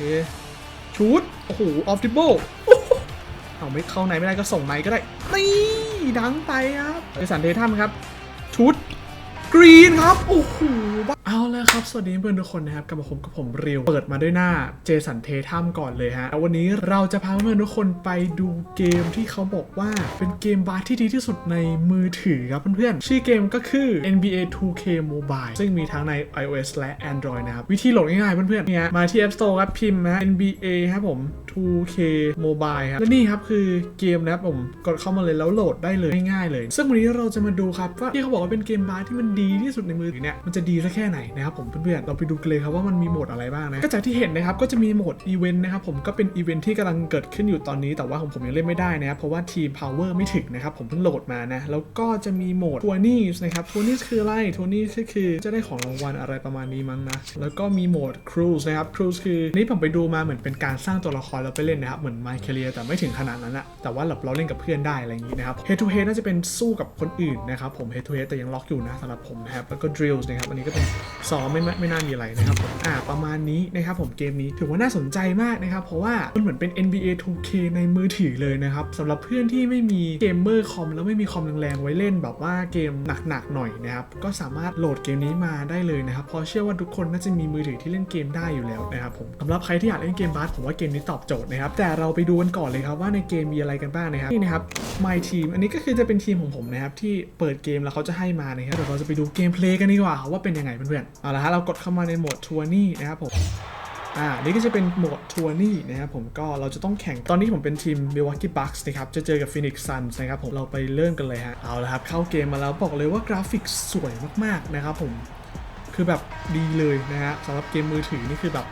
เคชูดโอ้โหออฟดิโบเอาไม่เข้าในไม่ได้ก็ส่งในก็ได้ นี่ดังไปครับเอสันเททัมครับ ชุดกรีนครับ โอ้โห เอาล้วครับ สวัสดีเพื่อนทุกคนนะครับกลับมาพบกับผมเรียวเปิดมาด้วยหน้าเจสันเททัมก่อนเลยฮะวันนี้เราจะพาเพื่อนทุกคนไปดูเกมที่เขาบอกว่าเป็นเกมบาสที่ดีที่สุดในมือถือครับเพื่อนๆ ชื่อเกมก็คือ NBA 2K Mobile ซึ่งมีทั้งใน iOS และ Android นะครับ วิธีโหลดง่ายๆ เพื่อนๆเนี่ยมาที่ App Store ครับพิมพ์นะ NBA ครับผม 2K Mobile ครับ และนี่ครับคือเกมนะครับผมกดเข้ามาเลยแล้วโหลดได้เลยง่ายๆเลย ซึ่งวันนี้เราจะมาดูครับว่าที่เขาบอกว่าเป็นเกมบาสที่มันดีที่สุดในมือถือเนี่ยมันจะดีสักแค่ไหนนะครับผมเพื่อนๆเราไปดูกันเลยครับว่ามันมีโหมดอะไรบ้างนะก็จากที่เห็นนะครับก็จะมีโหมดอีเวนต์นะครับผมก็เป็นอีเวนต์ที่กำลังเกิดขึ้นอยู่ตอนนี้ แต่ว่าของผมยังเล่นไม่ได้นะครับเพราะว่าทีม power ไม่ถึงนะครับผมเพิ่งโหลดมานะแล้วก็จะมีโหมดทัวร์นี่นะครับทัวร์นี่คืออะไรทัวร์นี่ก็คือจะได้ของรางวัลอะไรประมาณนี้มั้งนะแล้วก็มีโหมดครูซนะครับครูซคือนี่ผมไปดูมาเหมือนเป็นการสร้างตัวละครแล้วไปเล่นนะครับเหมือน My Career แต่ไม่ถึงขนาดนั้นอะแต่ว่าเราเล่นกับเพื่อนได้อะไรอย่างนี้นะครับ Head to Head น่าจะเป็นสู้กับคนอื่นนะครับผม Head to Head แต่ยังล็อกอยู่นะสำหรับผมนะครับแล้วก็ Drills นะครับอันนี้ก็เป็นซ้อมไม่ไม่ไม่น่ามีอะไรนะครับผมอ่าประมาณนี้นะครับผมเกมนี้ถือว่าน่าสนใจมากนะครับ เพราะว่ามันเหมือนเป็น NBA 2K ในมือถือเลยนะครับสำหรับเพื่อนที่ไม่มีเกมเมอร์คอมแล้วไม่มีคอมแรงๆไว้เล่นแบบว่าเกมหนักๆหน่อยนะครับก็สามารถโหลดเกมนี้มาได้เลยนะครับเพราะเชื่อว่าทุกคนน่าจะมีมือถือที่เล่นเกมได้อยู่แล้วนะครับผมสำหรับใครที่อยากเล่นเกมบาสผมว่าเกมนี้ตอบโจทย์นะครับแต่เราไปดูกันก่อนเลยครับว่าในเกมมีอะไรกันบ้างนะครับนี่นะครับ My Team อันนี้ก็คือจะเป็นทีมของผมนะครับที่เปิดเกมแล้วเขาจะให้มานะครับเดี๋ยวเราจะไปดูเกมเพลย์กันดีกว่าว่าเป็นยังไงเพื่อนๆเอาละฮะเรากดเข้ามาในโหมดทัวร์นี่นะครับผมอ่านี่ก็จะเป็นโหมดทัวร์นี่นะครับผมก็เราจะต้องแข่งตอนนี้ผมเป็นทีม Milwaukee Bucks นะครับ จะเจอกับ Phoenix Suns นะครับผมเราไปเริ่มกันเลยฮะเอาละครับเข้าเกมมาแล้วบอกเลยว่ากราฟิกสวยมากๆนะครับผมคือแบบดีเลยนะฮะสำหรับเกมมือถือนี่คือแบบ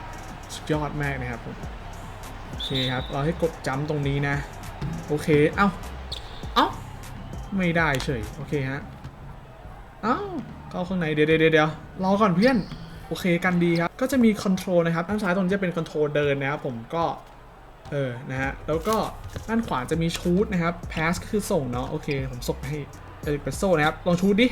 สุดยอดมากนะครับผมโอเคครับเราให้กดจัมป์ตรงนี้นะ โอเค เอ้า เอ้า ไม่ได้เฉย โอเคฮะ เอ้า เข้าข้างในเดี๋ยวเดี๋ยวเดี๋ยวรอก่อนเพื่อน โอเคกันดีครับ ก็จะมีคอนโทรลนะครับด้านซ้ายตรงนี้จะเป็นคอนโทรลเดินนะครับผมก็เออนะฮะแล้วก็ด้านขวาจะมีชูดนะครับพาสก็คือส่งเนาะโอเคผมส่งให้เอลิเปโซนะครับลองชูดดิ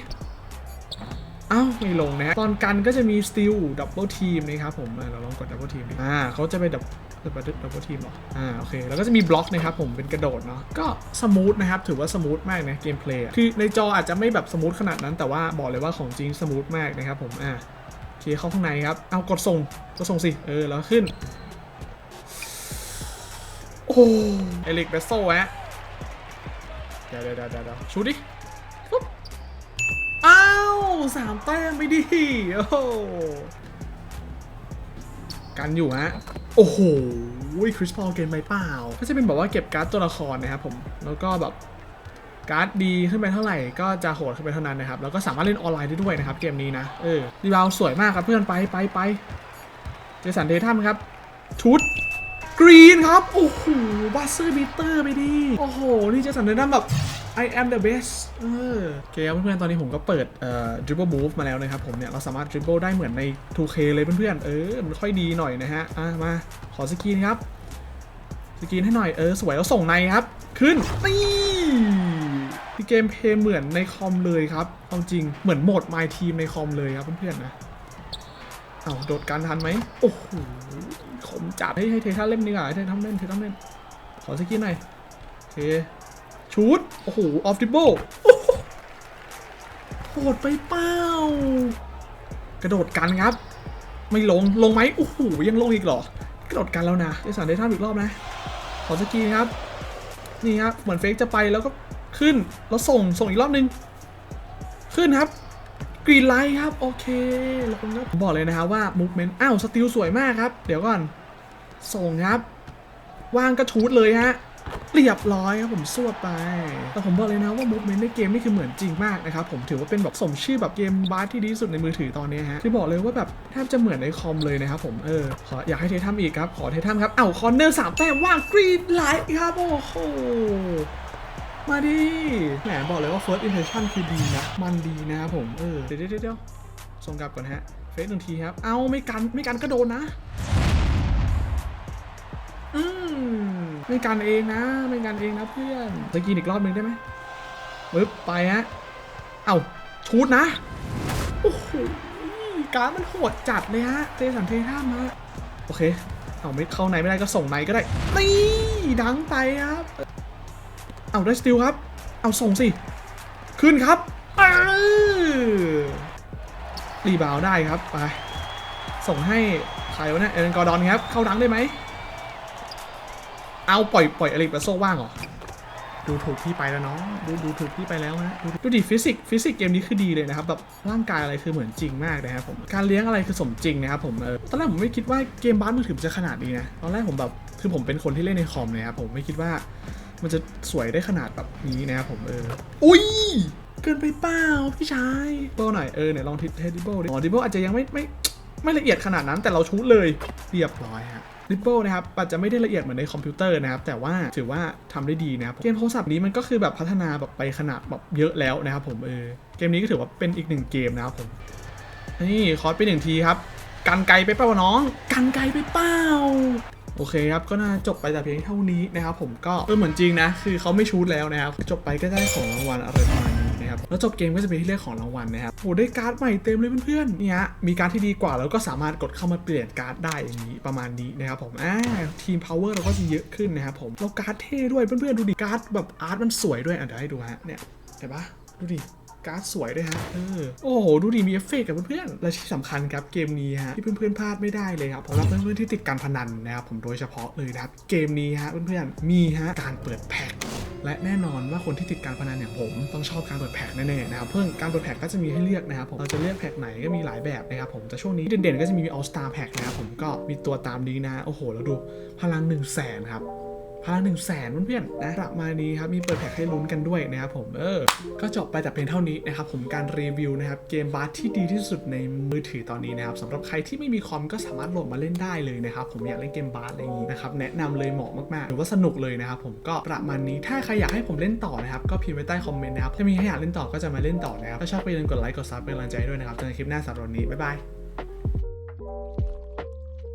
อ้าวไม่ลงนะตอนกันก็จะมีสติลดับเบิลทีมนะครับผมเราลองกดดับเบิลทีมดิอ่าเขาจะไปดับดับเบิลดับเบิลทีมหรออ่าโอเคแล้วก็จะมีบล็อกนะครับผมเป็นกระโดดเนาะก็สมูทนะครับถือว่าสมูทมากนะเกมเพลย์คือในจออาจจะไม่แบบสมูทขนาดนั้นแต่ว่าบอกเลยว่าของจริงสมูทมากนะครับผมอ่าโอเคเข้าข้างในครับเอากดส่งกดส่งสิเออแล้วขึ้นโอ้เอลิกเบสโซ่ฮะเดี๋ยวเดี๋ยวเดี๋ยวเดี๋ยวชูดิ สามแต้มไปดิโอ้โกันอยู่ฮะ โอ้โหคริสพอลเกมไปเปล่า ก็จะเป็นแบบว่าเก็บการ์ดตัวละครนะครับผม แล้วก็แบบการ์ดดีขึ้นไปเท่าไหร่ก็จะโหดขึ้นไปเท่านั้นนะครับ แล้วก็สามารถเล่นออนไลน์ได้ด้วยนะครับเกมนี้นะ เออรีบาวสวยมากครับเพื่อนไปไปไปเจสันเดทัมครับ ชุดกรีนครับ โอ้โหบัสเซอร์บีเตอร์ไปดิ โอ้โห นี่เจสันเดทัมแบบ I am the best เออโอเคเพื่อนๆ ตอนนี้ผมก็เปิดเอ่อ dribble move มาแล้วนะครับผมเนี่ย เราสามารถ dribble ได้เหมือนใน 2K เลยเพื่อนๆ เออ มันค่อยดีหน่อยนะฮะ อะ มา ขอสกรีนครับ สกรีนให้หน่อย เออ สวยแล้วส่งในครับ ขึ้นนี่ที่เกมเพย์เหมือนในคอมเลยครับเอาจริง เหมือนโหมด My Team ในคอมเลยครับเพื่อนๆนะ เอาโดดการทันไหม โอ้โหคมจัดให้ให้เทท่าเล่นดีกว่าให้เทท่าเล่นเทท่าเล่น ขอสกรีนหน่อยโอเค ชูดโอ้โห ออฟดิเบิลโหดไปเป้ากระโดดกันครับ ไม่ลง ลงไหมโอ้โห ยังลงอีกเหรอ กระโดดกันแล้วนะเจสันได้ท่าอีกรอบนะ ขอสกีครับ นี่ครับ เหมือนเฟกจะไปแล้วก็ขึ้น แล้วส่ง ส่งอีกรอบนึง ขึ้นครับ กรีนไลท์ครับ โอเคแล้วผมก็บอกเลยนะครับว่ามูฟเมนต์ อ้าว สติลสวยมากครับ เดี๋ยวก่อน ส่งครับวางกระชูดเลยฮะ เรียบร้อยครับผมสวดไป แต่ผมบอกเลยนะว่ามูฟเมนต์ในเกมนี่คือเหมือนจริงมากนะครับผมถือว่าเป็นแบบสมชื่อแบบเกมบาสที่ดีที่สุดในมือถือตอนนี้ฮะที่บอกเลยว่าแบบแทบจะเหมือนในคอมเลยนะครับผมเออขออยากให้เททัมอีกครับขอเททัมครับเอ้าคอนเนอร์สามแต้มว่างกรีนไลท์ครับโอ้โหมาดิแหมบอกเลยว่า first impression คือดีนะ มันดีนะครับผม เออ เดี๋ยวเดี๋ยวเดี๋ยวส่งกลับก่อนฮะ เฟสหนึ่งทีครับ เอ้าไม่กัน ไม่กันก็โดนนะ ไม่กันเองนะ ไม่กันเองนะเพื่อนจะกินอีกรอบหนึ่งได้ไหมปึ๊บไปฮะ เอ้าชูดนะ โอ้โหการมันโหดจัดเลยฮะ เจสันเทท่ามฮะโอเค เอาไม่เข้าในไม่ได้ก็ส่งในก็ได้ นี่ ดังไปครับ เอาได้สติลครับ เอาส่งสิ ขึ้นครับรีบาวได้ครับ ไป ส่งให้ใครวะเนี่ย เอเลนกอร์ดอนครับ เข้าดังได้ไหม เอาปล่อยปล่อยอลิกเปโซว่างเหรอ ดูถูกพี่ไปแล้วเนาะดูดูถูกพี่ไปแล้วฮะดูดูดิฟิสิกฟิสิกเกมนี้คือดีเลยนะครับแบบร่างกายอะไรคือเหมือนจริงมากนะครับผมการเลี้ยงอะไรคือสมจริงนะครับผมเออตอนแรกผมไม่คิดว่าเกมบ้านมือถือจะขนาดนี้นะตอนแรกผมแบบคือผมเป็นคนที่เล่นในคอมนะครับผมไม่คิดว่า มันจะสวยได้ขนาดแบบนี้นะครับผมเอออุ้ยเกินไปเปล่าพี่ชายโบหน่อยเออเนี่ยลองทิดเทดิเบลดิอ๋อดิเบลอาจจะยังไม่ไม่ไม่ละเอียดขนาดนั้นแต่เราชูดเลยเรียบร้อยฮะ ริปเปิลนะครับอาจจะไม่ได้ละเอียดเหมือนในคอมพิวเตอร์นะครับแต่ว่าถือว่าทำได้ดีนะครับเกมโทรศัพท์นี้มันก็คือแบบพัฒนาแบบไปขนาดแบบเยอะแล้วนะครับผมเออเกมนี้ก็ถือว่าเป็นอีกหนึ่งเกมนะครับผมนี่คอร์สไปหนึ่งทีครับกันไกลไปเปล่าน้อง กันไกลไปเปล่าโอเคครับ ก็น่าจบไปแต่เพียงเท่านี้นะครับผมก็เออเหมือนจริงนะ คือเขาไม่ชูดแล้วนะครับ จบไปก็ได้ของรางวัลอะไรประมาณนี้ นะครับ แล้วจบเกมก็จะเป็นที่เลือกของรางวัลนะครับ โอ้ได้การ์ดใหม่เต็มเลยเพื่อนๆ เนี่ยมีการ์ดที่ดีกว่าแล้วก็สามารถกดเข้ามาเปลี่ยนการ์ดได้อย่างนี้ประมาณนี้นะครับผมอ่าทีมพาวเวอร์เราก็จะเยอะขึ้นนะครับผมแล้วการ์ดเท่ด้วยเพื่อนๆดูดิการ์ดแบบอาร์ตมันสวยด้วยอะเดี๋ยวให้ดูฮะเนี่ยเห็นปะดูดิการ์ดสวยด้วยฮะ เออ โอ้โห ดูดีมีเอฟเฟกต์กับเพื่อนๆ และที่สำคัญครับเกมนี้ฮะที่เพื่อนๆพลาดไม่ได้เลยครับเพราะว่าเพื่อนๆที่ติดการพนันนะครับผมโดยเฉพาะเลยนะครับ เกมนี้ฮะเพื่อนๆ มีฮะการเปิดแพ็ค และแน่นอนว่าคนที่ติดการพนันอย่างผมต้องชอบการเปิดแพ็คแน่ๆนะครับเพิ่งการเปิดแพ็คก็จะมีให้เลือกนะครับผมเราจะเลือกแพ็คไหนก็มีหลายแบบนะครับผมแต่ช่วงนี้เด่นๆก็จะมี All Star Pack นะครับผมก็มีตัวตามนี้นะโอ้โหแล้วดูพลัง1 0 0 0 0แสนครับ พลังหนึ่งแสนเพื่อนๆนะประมาณนี้ครับมีเปิดแพ็คให้ลุ้นกันด้วยนะครับผมเออก็จบไปแต่เพียงเท่านี้นะครับผมการรีวิวนะครับเกมบาสที่ดีที่สุดในมือถือตอนนี้นะครับสำหรับใครที่ไม่มีคอมก็สามารถโหลดมาเล่นได้เลยนะครับผมอยากเล่นเกมบาสอะไรอย่างนี้นะครับแนะนำเลยเหมาะมากๆหรือว่าสนุกเลยนะครับผมก็ประมาณนี้ถ้าใครอยากให้ผมเล่นต่อนะครับก็พิมพ์ไว้ใต้คอมเมนต์นะครับถ้ามีให้อยากเล่นต่อก็จะมาเล่นต่อนะครับถ้าชอบก็อย่าลืมกดไลค์กดซับเป็นกำลังใจให้ด้วยนะครับเจอกันคลิปหน้าสำหรับวันนี้บ๊ายบาย